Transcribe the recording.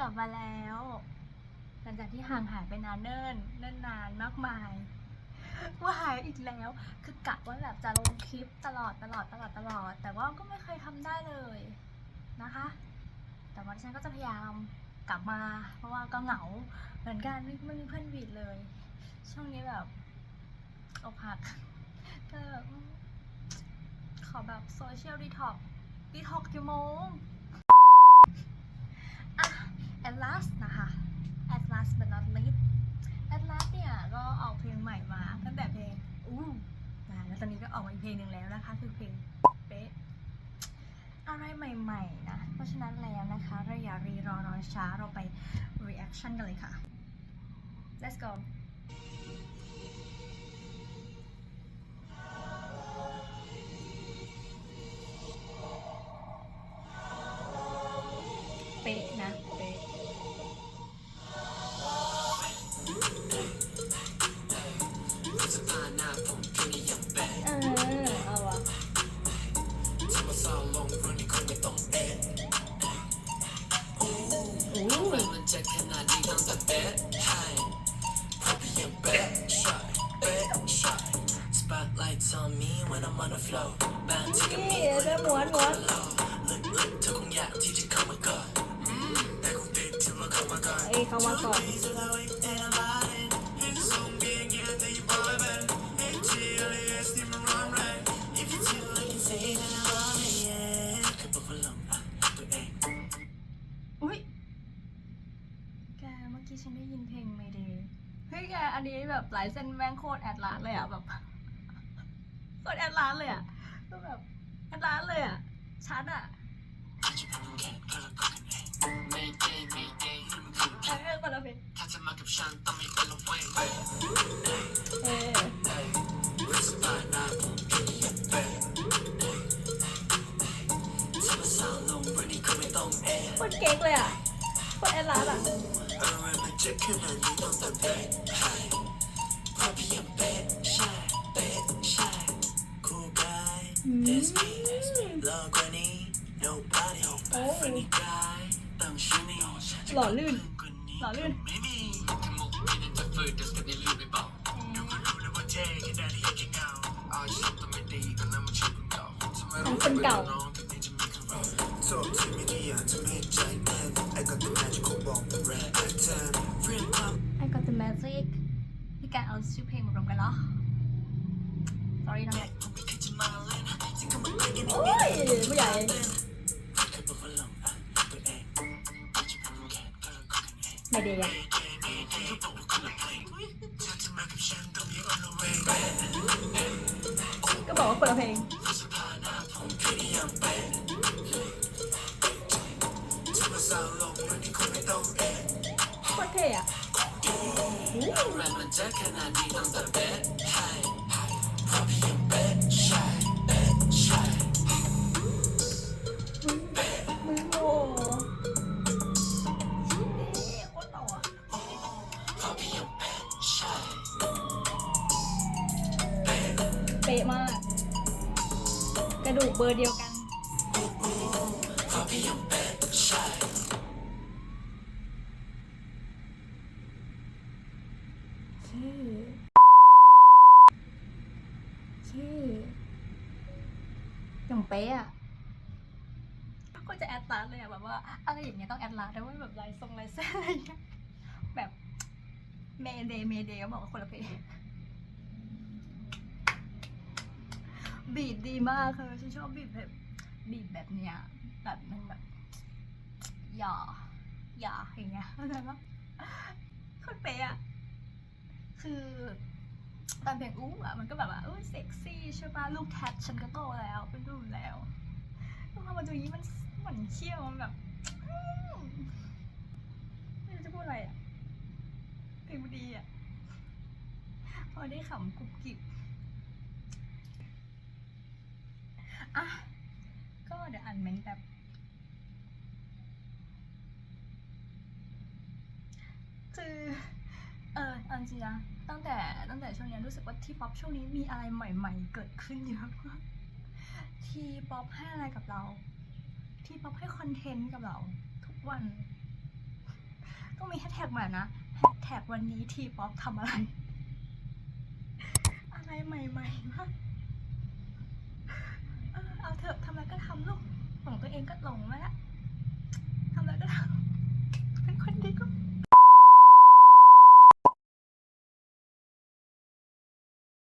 กลับมาแล้ว หลังจากที่ห่างหายไปนานเนิ่นเนิ่นนานมากมายว่าหายอีกแล้ว คือกะว่าแบบจะลงคลิปตลอดตลอดตลอดตลอด แต่ว่าก็ไม่เคยทำได้เลยนะคะ แต่ว่าดิฉันก็จะพยายามกลับมา เพราะว่าก็เหงาเหมือนกันไม่ไม่มีเพื่อนวีดเลย ช่วงนี้แบบอกหักก็ขอแบบโซเชียลดีท็อกดีท็อกกี่โมง Atlas นะคะ Atlas but not least Atlas เนี่ยก็ออกเพลงใหม่มาตั้งแต่เพลงอู้นะแล้วตอนนี้ก็ออกมาอีกเพลงหนึ่งแล้วนะคะ คือเพลงเป๊ะอะไรใหม่ๆนะ เพราะฉะนั้นแล้วนะคะเราอย่ารีรอรอช้าเราไป reaction กันเลยค่ะ let's go เป๊ะนะ yeah that you boy man Hey chill yeah still my run right If you feel like you say that I love it yeah คือบอกว่าลองอะตัวเองอุ้ยแกเมื่อกี้ฉันได้ยินเพลงไม่ดีเฮ้ยแกอันนี้แบบหลายเส้นแม่งโคตรแอดลาสเลยอะแบบ คตรแอดลาสเลยอะก็แบบแอดลาสเลยอะชัดอะเออคนละเพลงถ้าจะมากับฉันต้องไม่เป็นละเวเออรู้สึกผ่านเป็นถ้ามาสาวลงวันนี้ก็ไม่ต้องแอบโคตรเก๊กเลยอะคตรแอดลาสอะอะไรมันจะขนาดนี้ต้องแต่เป๊ะให้เพราะพี่ หล่อลื่น หล่อลื่นไม่มีแค่มุกที่นั่นจะฝืดแต่สติลืมไม่บอกดูก็รู้เลยว่าเท่แค่ได้ที่แค่เงาอาชีพต้องไม่ดีก็นั่นมันชื่อคนเก่าทำไมเราไม่เป็นน้องถึงนี้จะมีคำร้อง Talk to me ที่อยากจะไม่ใจแน่น I got the magical bomb the red pattern Real pop I got the magic พี่การเอาชื่อเพลงมารวมกันเหรอ sorry น้องแอดผมไม่เคยจะมาเล่นที่เขามาเล่นกันโอ้ยผู้ใหญ่ ไม่ได้ยก็บอกว่าคนละเพลงถ้าจะมากับฉันต้องมี on the way ก็บอกว่าคนละ ป๊ะมาก กระดูกเบอร์เดียวกันเพราะพี่ยังเป๊ะใช่ชื่อ ชื่ออย่างเป๊ะอะก็จะแอดลาสเลยอะแบบว่า อะไรอย่างเงี้ยต้องแอดลาสแต่ว่าแบบลายทรงลายเส้นอะไรเงี้ยแบบเมเดย์เมเดย์ก็บอกว่าคนละเพลง บีดดีมากคือฉันชอบบีดแบบบีดแบบเนี้ยแบบมันแบบหย่อหย่ออย่างเงี้ยเข้าใจปะโคนเป๊ะอะคือตอนเพลงอู้อะมันก็แบบว่าเออเซ็กซี่ใช่ป่ะลูกแททฉันก็โตแล้ว เป็นรุ่นแล้วแล้วพอมาดูนี้มันเหมือนเขี้ยวมันแบบไม่รู้จะพูดอะไรอะเพลงดีอะพอได้ขำกรุบกริบ อะ ก็เดี๋ยวอ่านเมนต์แบบคือเออเอาจริงนะตั้งแต่ตั้งแต่ช่วงนี้รู้สึกว่าทีป๊อปช่วงนี้มีอะไรใหม่ ๆ เกิดขึ้นเยอะมากทีป๊อปให้อะไรกับเรา ทีป๊อปให้คอนเทนต์กับเรา ทุกวัน ต้องมีแฮชแท็กใหม่นะแฮชแท็กวันนี้ทีป๊อปทำอะไร อะไรใหม่ๆมาก เถอะทำอะไรก็ทำลูกของตัวเองก็หลงมาละทำอะไรก็ทำ